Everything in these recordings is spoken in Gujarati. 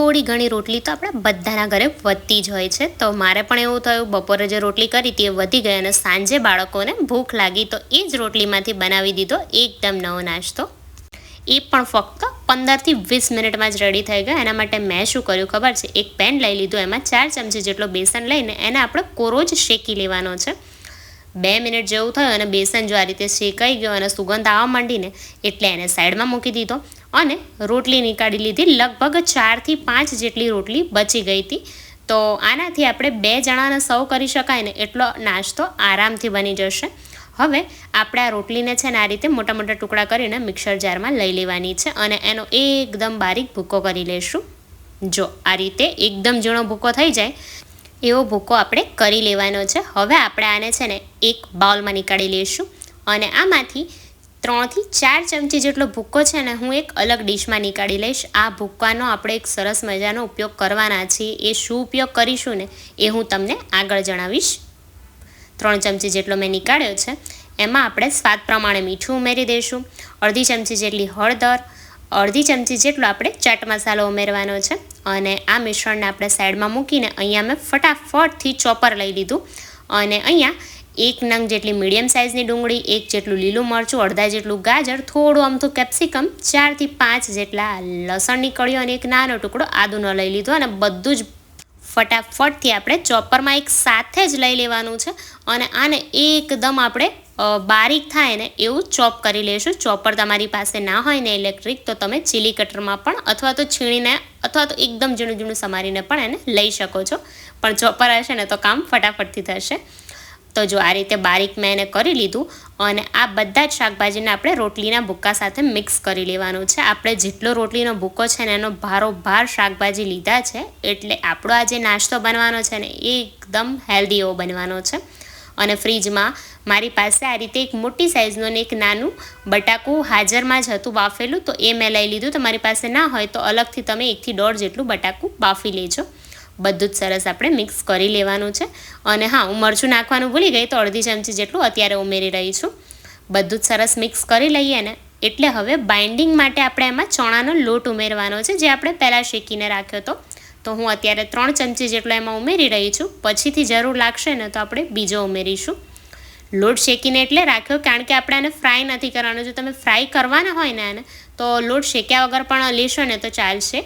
થોડી ઘણી રોટલી તો આપણા બધાના ઘરે વધતી જ હોય છે. તો મારે પણ એવું થયું, બપોરે જે રોટલી કરી હતી એ વધી ગઈ અને સાંજે બાળકોને ભૂખ લાગી તો એ જ રોટલીમાંથી બનાવી દીધો એકદમ નવો નાસ્તો. એ પણ ફક્ત પંદરથી વીસ મિનિટમાં જ રેડી થઈ ગયા. એના માટે મેં શું કર્યું ખબર છે? એક પેન લઈ લીધું, એમાં ચાર ચમચી જેટલો બેસન લઈને એને આપણે કોરો જ શેકી લેવાનો છે. બે મિનિટ જેવું થયું અને બેસન જો આ રીતે શેકાઈ ગયો અને સુગંધ આવવા માંડીને, એટલે એને સાઈડમાં મૂકી દીધો. અને રોટલી નીકાળી લીધી. લગભગ ચારથી પાંચ જેટલી રોટલી બચી ગઈ હતી. તો આનાથી આપણે બે જણાને સર્વ કરી શકાય ને એટલો નાસ્તો આરામથી બની જશે. હવે આપણે આ રોટલીને છે ને આ રીતે મોટા મોટા ટુકડા કરીને મિક્સર જારમાં લઈ લેવાની છે અને એનો એકદમ બારીક ભૂકો કરી લઈશું જો આ રીતે એકદમ ઝીણો ભૂકો થઈ જાય, એવો ભૂકો આપણે કરી લેવાનો છે. હવે આપણે આને છે ને એક બાઉલમાં નીકાળી લઈશું અને આમાંથી ત્રણથી ચાર ચમચી જેટલો ભૂક્કો છે ને હું એક અલગ ડીશમાં નીકાળી લઈશ. આ ભૂક્કાનો આપણે એક સરસ મજાનો ઉપયોગ કરવાના છીએ. એ શું ઉપયોગ કરીશું ને એ હું તમને આગળ જણાવીશ. ત્રણ ચમચી જેટલો મેં નીકાળ્યો છે. એમાં આપણે સ્વાદ પ્રમાણે મીઠું ઉમેરી દઈશું. અડધી ચમચી જેટલી હળદર, અડધી ચમચી જેટલો આપણે ચાટ મસાલો ઉમેરવાનો છે. અને આ મિશ્રણને આપણે સાઈડમાં મૂકીને અહીંયા મેં ફટાફટથી ચોપર લઈ લીધું. અને અહીંયા એક નંગ જેટલી મીડિયમ સાઇઝની ડુંગળી, એક જેટલું લીલું મરચું, અડધા જેટલું ગાજર, થોડું અમથું કેપ્સિકમ, ચારથી પાંચ જેટલા લસણની કળીઓ અને એક નાનો ટુકડો આદુનો લઈ લીધો અને બધું જ ફટાફટથી આપણે ચોપરમાં એક સાથે જ લઈ લેવાનું છે અને આને એકદમ આપણે બારીક થાય ને એવું ચોપ કરી લેશું. ચોપર તમારી પાસે ના હોય ને ઇલેક્ટ્રિક, તો તમે ચીલી કટરમાં પણ અથવા તો છીણીને અથવા તો એકદમ ઝીણું ઝીણું સમારીને પણ એને લઈ શકો છો. પણ ચોપર હશે ને તો કામ ફટાફટથી થશે. તો જો આ રીતે બારીક મેં એને કરી લીધું અને આ બધા જ શાકભાજીને આપણે રોટલીના ભૂક્કા સાથે મિક્સ કરી લેવાનું છે. આપણે જેટલો રોટલીનો ભૂક્કો છે ને એનો ભારો ભાર શાકભાજી લીધા છે, એટલે આપણો આ જે નાસ્તો બનવાનો છે ને એ એકદમ હેલ્ધી એવો બનવાનો છે. અને ફ્રીજમાં મારી પાસે આ રીતે એક મોટી સાઇઝનું ને એક નાનું બટાકું હાજરમાં જ હતું બાફેલું, તો એ મેં લઈ લીધું. તમારી પાસે ના હોય તો અલગથી તમે એકથી દોઢ જેટલું બટાકું બાફી લેજો. બધું જ સરસ આપણે મિક્સ કરી લેવાનું છે. અને હા, હું મરચું નાખવાનું ભૂલી ગઈ તો અડધી ચમચી જેટલું અત્યારે ઉમેરી રહી છું. બધું જ સરસ મિક્સ કરી લઈએ ને, એટલે હવે બાઇન્ડિંગ માટે આપણે એમાં ચણાનો લોટ ઉમેરવાનો છે, જે આપણે પહેલાં શેકીને રાખ્યો હતો તો હું અત્યારે ત્રણ ચમચી જેટલો એમાં ઉમેરી રહી છું. પછીથી જરૂર લાગશે ને તો આપણે બીજો ઉમેરીશું. લોટ શેકીને એટલે રાખ્યો, કારણ કે આપણે આને ફ્રાય નથી કરવાનો. જો તમે ફ્રાય કરવાના હોય ને આને, તો લોટ શેક્યા વગર પણ લેશો ને તો ચાલશે.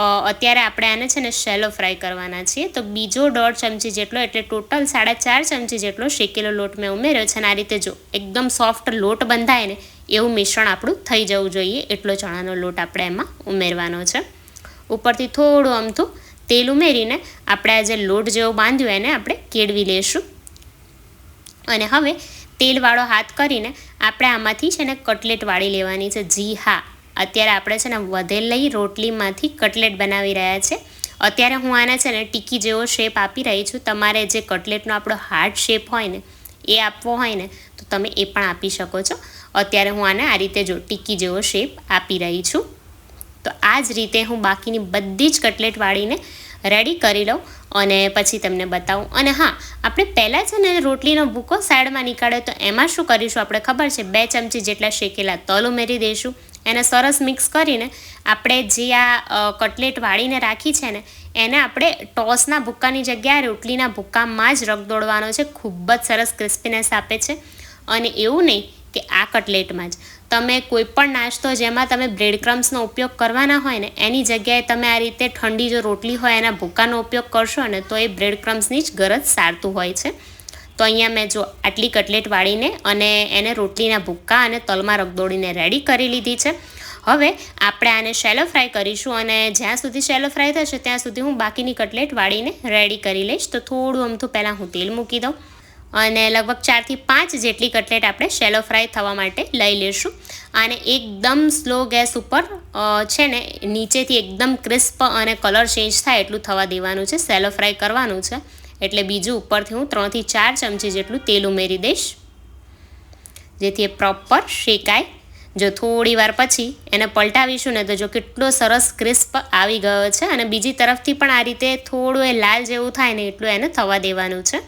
અત્યારે આપણે આને છે ને શેલો ફ્રાય કરવાના છીએ. તો બીજો દોઢ ચમચી જેટલો, એટલે ટોટલ સાડા ચાર ચમચી જેટલો શેકેલો લોટ મેં ઉમેર્યો છે. અને આ રીતે જો એકદમ સોફ્ટ લોટ બંધાય ને, એવું મિશ્રણ આપણું થઈ જવું જોઈએ. એટલો ચણાનો લોટ આપણે એમાં ઉમેરવાનો છે. ઉપરથી થોડું અમથું તેલ ઉમેરીને આપણે આ જે લોટ જેવો બાંધ્યો એને આપણે કેળવી લેશું. અને હવે તેલવાળો હાથ કરીને આપણે આમાંથી છે ને કટલેટ વાળી લેવાની છે. જી હા. અત્યારે આપણે છે ને વધેલી રોટલીમાંથી કટલેટ બનાવી રહ્યા છે. અત્યારે હું આને છે ને ટીકી જેવો શેપ આપી રહી છું. તમારે જે કટલેટનો આપણો હાર્ડ શેપ હોય ને, એ આપવો હોય ને, તો તમે એ પણ આપી શકો છો. અત્યારે હું આને આ રીતે જો ટીકી જેવો શેપ આપી રહી છું. તો આ જ રીતે હું બાકીની બધી જ કટલેટ વાળીને રેડી કરી લઉં અને પછી તમને બતાવું. અને હા, આપણે પહેલાં છે ને રોટલીનો ભૂકો સાઈડમાં નીકાળ્યો તો એમાં શું કરીશું? આપણે ખબર છે, બે ચમચી જેટલા શેકેલા તલ ઉમેરી દઈશું. એને સરસ મિક્સ કરીને આપણે જે આ કટલેટ વાળીને રાખી છે ને, એને આપણે ટોસના ભૂક્કાની જગ્યાએ, રોટલીના ભૂક્કામાં જ રગદોડવાનો છે. ખૂબ જ સરસ ક્રિસ્પીનેસ આપે છે. અને એવું નહીં કે આ કટલેટમાં જ. તમે કોઈ પણ નાસ્તો જેમાં તમે બ્રેડ ક્રમ્સનો ઉપયોગ કરવાના હોય ને, એની જગ્યાએ તમે આ રીતે ઠંડી જો રોટલી હોય, એના ભૂક્કાનો ઉપયોગ કરશો ને, તો એ બ્રેડ ક્રમ્સની જ ગરજ સારતું હોય છે. તો અહીંયા મેં જો આટલી કટલેટ વાળીને અને એને રોટલીના ભૂક્કા અને તલમાં રગદોડીને રેડી કરી લીધી છે. હવે આપણે આને શેલો ફ્રાય કરીશું અને જ્યાં સુધી શેલો ફ્રાય થશે ત્યાં સુધી હું બાકીની કટલેટ વાળીને રેડી કરી લઈશ. તો થોડું અમથું પહેલાં હું તેલ મૂકી દઉં અને લગભગ ચારથી પાંચ જેટલી કટલેટ આપણે શેલો ફ્રાય થવા માટે લઈ લઈશું અને એકદમ સ્લો ગેસ ઉપર છે ને, નીચેથી એકદમ ક્રિસ્પ અને કલર ચેન્જ થાય એટલું થવા દેવાનું છે. શેલો ફ્રાય કરવાનું છે. એટલે બીજું ઉપરથી હું ત્રણથી ચાર ચમચી જેટલું તેલ ઉમેરી દઈશ. જેથી એ પ્રોપર શેકાય. જો થોડી વાર પછી એને પલટાવીશું ને તો જો કેટલો સરસ ક્રિસ્પ આવી ગયો છે અને બીજી તરફથી પણ આ રીતે થોડું એ લાલ જેવું થાય ને એટલું એને થવા દેવાનું છે.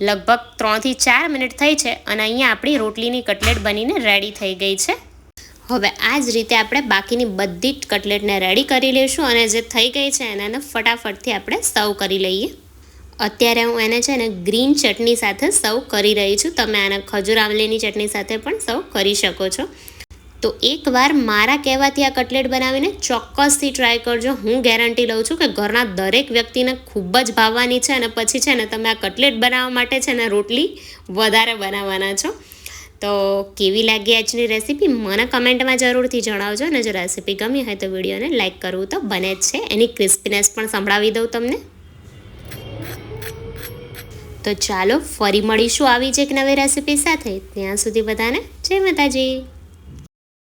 લગભગ ત્રણથી ચાર મિનિટ થઈ છે અને અહીંયા આપણી રોટલીની કટલેટ બનીને રેડી થઈ ગઈ છે. હવે આ જ રીતે આપણે બાકીની બધી જ કટલેટને રેડી કરી લઈશું અને જે થઈ ગઈ છે એને ફટાફટથી આપણે સર્વ કરી લઈએ. અત્યારે હું એને છે ને ગ્રીન ચટણી સાથે સર્વ કરી રહી છું. તમે આને ખજૂર આંબલીની ચટણી સાથે પણ સર્વ કરી શકો છો. તો એકવાર મારા કહેવાથી આ કટલેટ બનાવીને ચોક્કસથી ટ્રાય કરજો. હું ગેરંટી લઉં છું કે ઘરના દરેક વ્યક્તિને ખૂબ જ ભાવવાની છે અને પછી છે ને તમે આ કટલેટ બનાવવા માટે છે ને રોટલી વધારે બનાવવાના છો. તો કેવી લાગી આજની રેસીપી મને કમેન્ટમાં જરૂરથી જણાવજો અને જો રેસીપી ગમી હોય તો વિડીયોને લાઇક કરવું તો બને જ છે. એની ક્રિસ્પીનેસ પણ સંભળાવી દઉં તમને. તો ચાલો ફરી મળીશું આવી જ એક નવી રેસીપી સાથે. ત્યાં સુધી બધાને જય માતાજી.